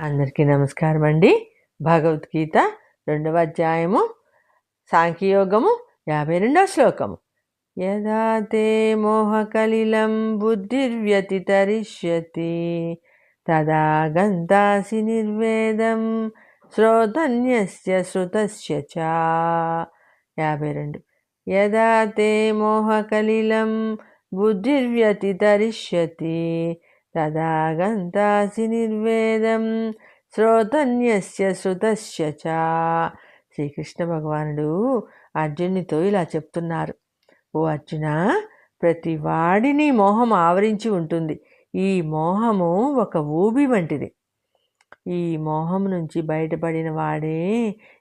అందరికీ నమస్కారం అండి. భగవద్గీత రెండవ అధ్యాయము సాంఖ్యయోగము యాభై రెండవ శ్లోకము. యదా తే మోహకలిలం బుద్ధిర్వ్యతితరిష్యతి తదా గంతాసి నిర్వేదం శ్రోతన్యస్య శృతస్య చ. యాభై రెండు. యదా తే మోహకలిలం బుద్ధిర్వ్యతితరిష్యతి తదాగంతాసి నిర్వేదం శ్రోతన్యస్య శృతస్య చ శ్రీకృష్ణ భగవానుడు అర్జునునితో ఇలా చెప్తున్నారు. ఓ అర్జున ప్రతి వాడిని మోహం ఆవరించి ఉంటుంది. ఈ మోహము ఒక ఊబి వంటిది. ఈ మోహం నుంచి బయటపడిన వాడే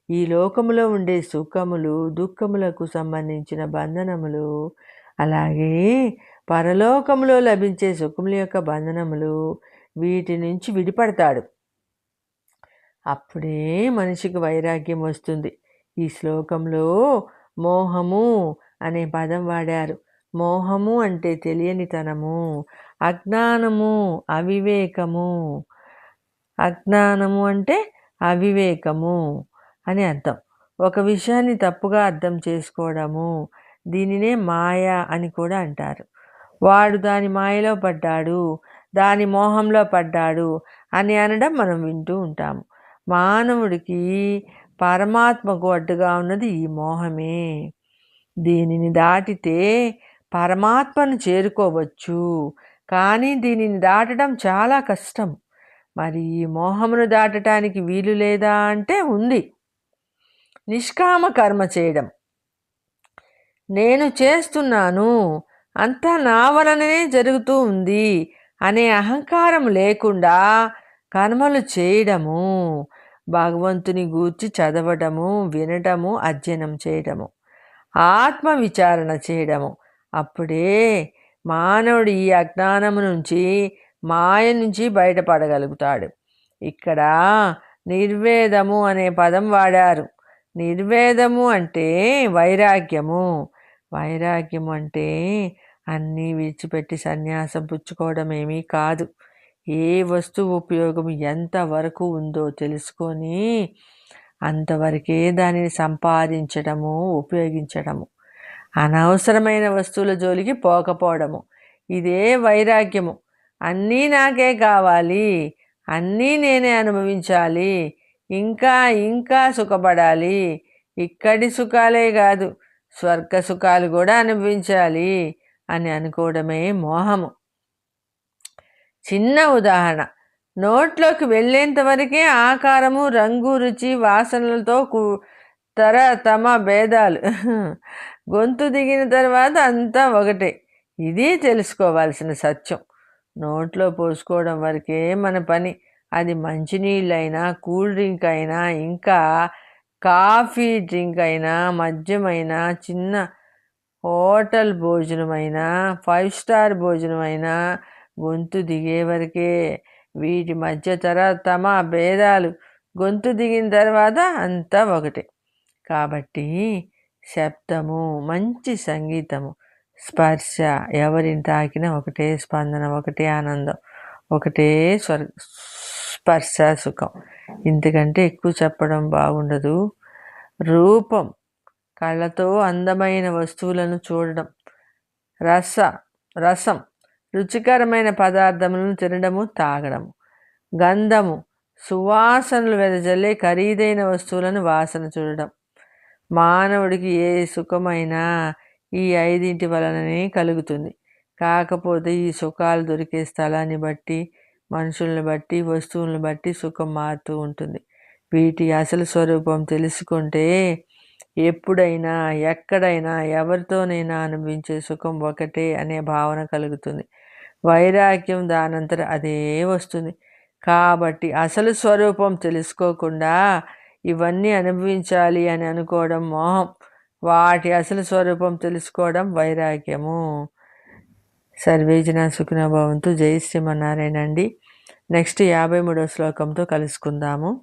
ఈ లోకములో ఉండే సుఖములు దుఃఖములకు సంబంధించిన బంధనములు అలాగే పరలోకములో లభించే సుఖముల యొక్క బంధనములు వీటి నుంచి విడిపడతాడు. అప్పుడే మనిషికి వైరాగ్యం వస్తుంది. ఈ శ్లోకంలో మోహము అనే పదం వాడారు. మోహము అంటే తెలియనితనము అజ్ఞానము అవివేకము. అజ్ఞానము అంటే అవివేకము అని అర్థం. ఒక విషయాన్ని తప్పుగా అర్థం చేసుకోవడము దీనినే మాయ అని కూడా అంటారు. వాడు దాని మాయలో పడ్డాడు దాని మోహంలో పడ్డాడు అని అనడం మనం వింటూ ఉంటాము. మానవుడికి పరమాత్మకు అడ్డుగా ఉన్నది ఈ మోహమే. దీనిని దాటితే పరమాత్మను చేరుకోవచ్చు. కానీ దీనిని దాటడం చాలా కష్టం. మరి ఈ మోహమును దాటడానికి వీలు లేదా అంటే ఉంది. నిష్కామ కర్మ చేయడం. నేను చేస్తున్నాను అంతా నా వలననే జరుగుతూ ఉంది అనే అహంకారం లేకుండా కర్మలు చేయడము భగవంతుని గూర్చి చదవడము వినటము అధ్యయనం చేయడము ఆత్మ విచారణ చేయడము. అప్పుడే మానవుడు ఈ అజ్ఞానము నుంచి మాయ నుంచి బయటపడగలుగుతాడు. ఇక్కడ నిర్వేదము అనే పదం వాడారు. నిర్వేదము అంటే వైరాగ్యము. వైరాగ్యం అంటే అన్నీ విడిచిపెట్టి సన్యాసం పుచ్చుకోవడం ఏమీ కాదు. ఏ వస్తువు ఉపయోగం ఎంతవరకు ఉందో తెలుసుకొని అంతవరకే దానిని సంపాదించడము ఉపయోగించడము. అనవసరమైన వస్తువుల జోలికి పోకపోవడము. ఇదే వైరాగ్యము. అన్నీ నాకే కావాలి. అన్నీ నేనే అనుభవించాలి. ఇంకా ఇంకా సుఖపడాలి. ఇక్కడి సుఖాలే కాదు స్వర్గ సుఖాలు కూడా అనుభవించాలి. అని అనుకోవడమే మోహము. చిన్న ఉదాహరణ. నోట్లోకి వెళ్ళేంత వరకే ఆకారము రంగు రుచి వాసనలతో తర తమ భేదాలు. గొంతు దిగిన తర్వాత అంతా ఒకటే. ఇది తెలుసుకోవాల్సిన సత్యం. నోట్లో పోసుకోవడం వరకే మన పని. అది మంచినీళ్ళైనా కూల్ డ్రింక్ అయినా ఇంకా కాఫీ డ్రింక్ అయినా మద్యమైనా చిన్న హోటల్ భోజనమైనా ఫైవ్ స్టార్ భోజనమైనా గొంతు దిగే వరకే వీటి మధ్య తర తమ భేదాలు. గొంతు దిగిన తర్వాత అంతా ఒకటే. కాబట్టి శబ్దము మంచి సంగీతము స్పర్శ ఎవరిని తాకినా ఒకటే స్పందన ఒకటే ఆనందం ఒకటే స్వర్ స్పర్శ సుఖం. ఇంతకంటే ఎక్కువ చెప్పడం బాగుండదు. రూపం కళ్ళతో అందమైన వస్తువులను చూడడం. రస రసం రుచికరమైన పదార్థములను తినడము తాగడము. గంధము సువాసనలు వెదజల్లే ఖరీదైన వస్తువులను వాసన చూడడం. మానవుడికి ఏ సుఖమైనా ఈ ఐదింటి వలననే కలుగుతుంది. కాకపోతే ఈ సుఖాలు దొరికే స్థలాన్ని బట్టి మనుషులను బట్టి వస్తువులను బట్టి సుఖం మారుతూ ఉంటుంది. వీటి అసలు స్వరూపం తెలుసుకుంటే ఎప్పుడైనా ఎక్కడైనా ఎవరితోనైనా అనుభవించే సుఖం ఒకటే అనే భావన కలుగుతుంది. వైరాగ్యం దానంతర అదే వస్తుంది. కాబట్టి అసలు స్వరూపం తెలుసుకోకుండా ఇవన్నీ అనుభవించాలి అని అనుకోవడం మోహం. వాటి అసలు స్వరూపం తెలుసుకోవడం వైరాగ్యము. సర్వేజన సుఖనభవంతు జై శ్రీమన్నారాయణ అండి. నెక్స్ట్ యాభై మూడో శ్లోకంతో కలుసుకుందాము.